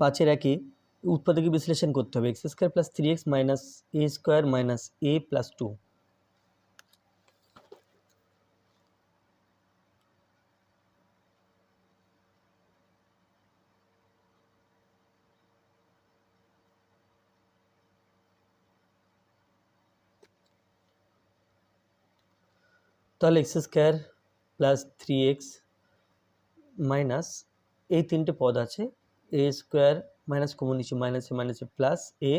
পাঁচের একই উৎপাদকে বিশ্লেষণ করতে হবে। X square plus three X minus A square minus A plus two. তাহলে X square plus three X minus এই তিনটে পদ আছে। এ স্কোয়ার মাইনাস কমন নিচে মাইনাসে মাইনাসে প্লাস এ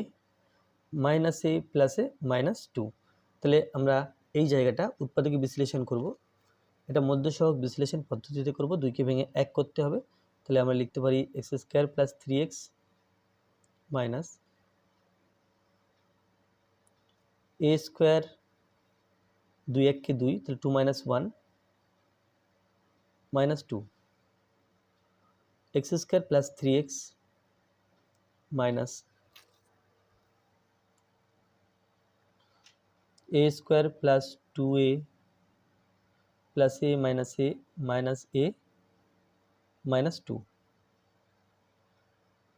মাইনাস এ প্লাসে মাইনাস টু তাহলে আমরা এই জায়গাটা উৎপাদকে বিশ্লেষণ করব। এটা মধ্যসহক বিশ্লেষণ পদ্ধতিতে করব। দুইকে ভেঙে এক করতে হবে। তাহলে আমরা লিখতে পারি X square plus three X minus A square দুই এককে দুই, তাহলে two minus one minus two X square plus three X minus A square plus two A plus A minus A minus A minus two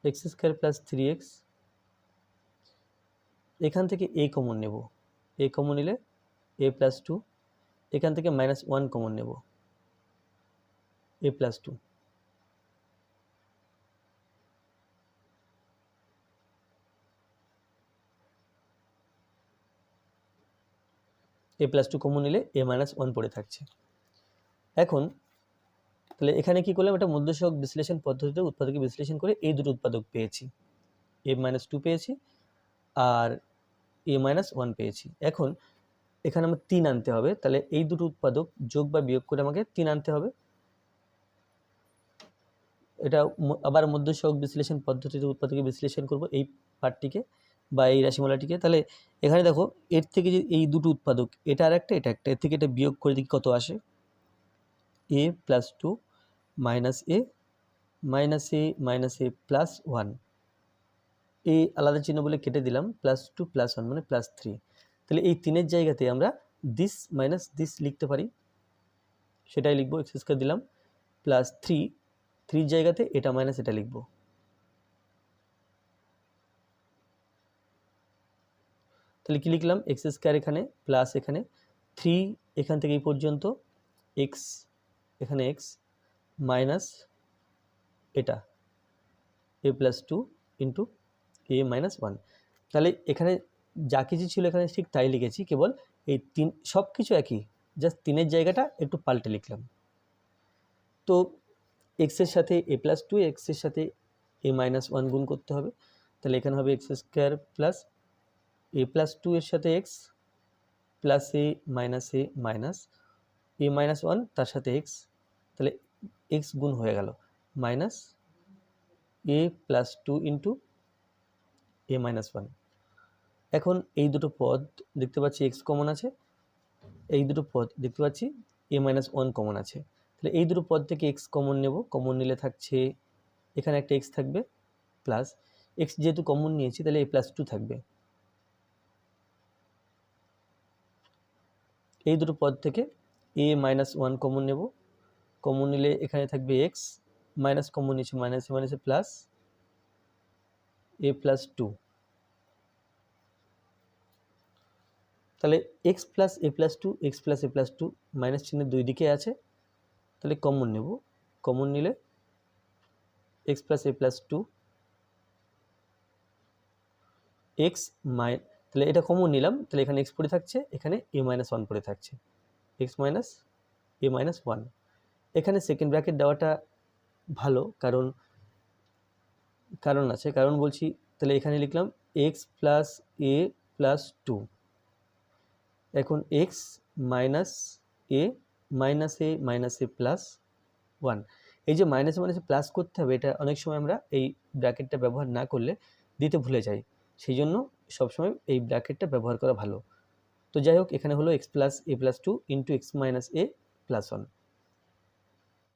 X square plus three X এখান থেকে a common নেব a common নিলে এ plus two এখান থেকে minus one common নেব A plus two A plus two common নিলে A minus one পড়ে থাকছে। এখন, তাহলে এখানে কি করলাম? এটা মধ্যসহক বিশ্লেষণ পদ্ধতিতে উৎপাদকে বিশ্লেষণ করে এই দুটো উৎপাদক পেয়েছি। এ মাইনাস টু পেয়েছি আর এ মাইনাস ওয়ান পেয়েছি। এখন, এখানে আমার তিন আনতে হবে। তাহলে এই দুটো উৎপাদক যোগ বা বিয়োগ করে আমাকে তিন আনতে হবে। এটা আবার মধ্যসহক বিশ্লেষণ পদ্ধতিতে উৎপাদকে বিশ্লেষণ করব এই পার্টটিকে বা এই রাশিমালাটিকে, তাহলে এখানে দেখো এর থেকে যে এই দুটো উৎপাদক, এটা আর একটা এটা একটা, এর থেকে এটা বিয়োগ করে দেখি কত আসে। A plus two minus A minus A minus A plus one এই আলাদা চিহ্ন বলে কেটে দিলাম প্লাস টু প্লাস ওয়ান মানে প্লাস থ্রি তাহলে এই তিনের জায়গাতে আমরা দিস মাইনাস দিস লিখতে পারি। সেটাই লিখব এক্স স্কোয়ার দিলাম প্লাস থ্রি থ্রির জায়গাতে এটা মাইনাস এটা লিখব। তাহলে কি লিখলাম? এক্স স্কোয়ার এখানে প্লাস এখানে থ্রি এখান থেকে এই পর্যন্ত এক্স এখানে এক্স মাইনাস এটা A plus two into A minus one তাহলে এখানে যা কিছু ছিল এখানে ঠিক তাই লিখেছি, কেবল এই তিন সব কিছু একই জাস্ট তিনের জায়গাটা একটু পাল্টে লিখলাম। তো এক্সের সাথে এ প্লাস টু এক্সের সাথে এ মাইনাস ওয়ান গুণ করতে হবে। তাহলে এখানে হবে X square plus A plus two এর সাথে X plus A minus A minus A minus one তার সাথে এক্স তাহলে এক্স গুণ হয়ে গেল minus A plus two into A minus one এখন এই দুটো পদ দেখতে পাচ্ছি এক্স কমন আছে, এই দুটো পদ দেখতে পাচ্ছি এ মাইনাস ওয়ান কমন আছে। তাহলে এই দুটো পদ থেকে এক্স কমন নেব কমন নিলে থাকছে, এখানে একটা এক্স থাকবে প্লাস এক্স যেহেতু কমন নিয়েছি, তাহলে এ প্লাস টু থাকবে। এই দুটো পদ থেকে এ মাইনাস ওয়ান কমন নেব। কমন নিলে এখানে থাকবে এক্স মাইনাস কমন নিচে মাইনাসে মাইনাসে প্লাস এ প্লাস টু তাহলে X plus A plus two X plus A plus two minus চিহ্নের দুই দিকে আছে। তাহলে কমন নেব। কমন নিলে X plus A plus two X মাই তাহলে এটা কমন নিলাম, তাহলে এখানে এক্স পড়ে থাকছে, এখানে এ মাইনাস ওয়ান পড়ে থাকছে। X minus A minus one এখানে সেকেন্ড ব্র্যাকেট দেওয়াটা ভালো, কারণ কারণ আছে, কারণ বলছি, তাহলে এখানে লিখলাম X plus A plus two এখন X minus A minus A minus A plus one এই যে মাইনাসে মাইনাসে প্লাস করতে হবে, এটা অনেক সময় আমরা এই ব্র্যাকেটটা ব্যবহার না করলে দিতে ভুলে যাই। সেই জন্য সবসময় এই ব্র্যাকেটটা ব্যবহার করা ভালো। তো যাই হোক, এখানে হলো X plus A plus two into X minus A plus one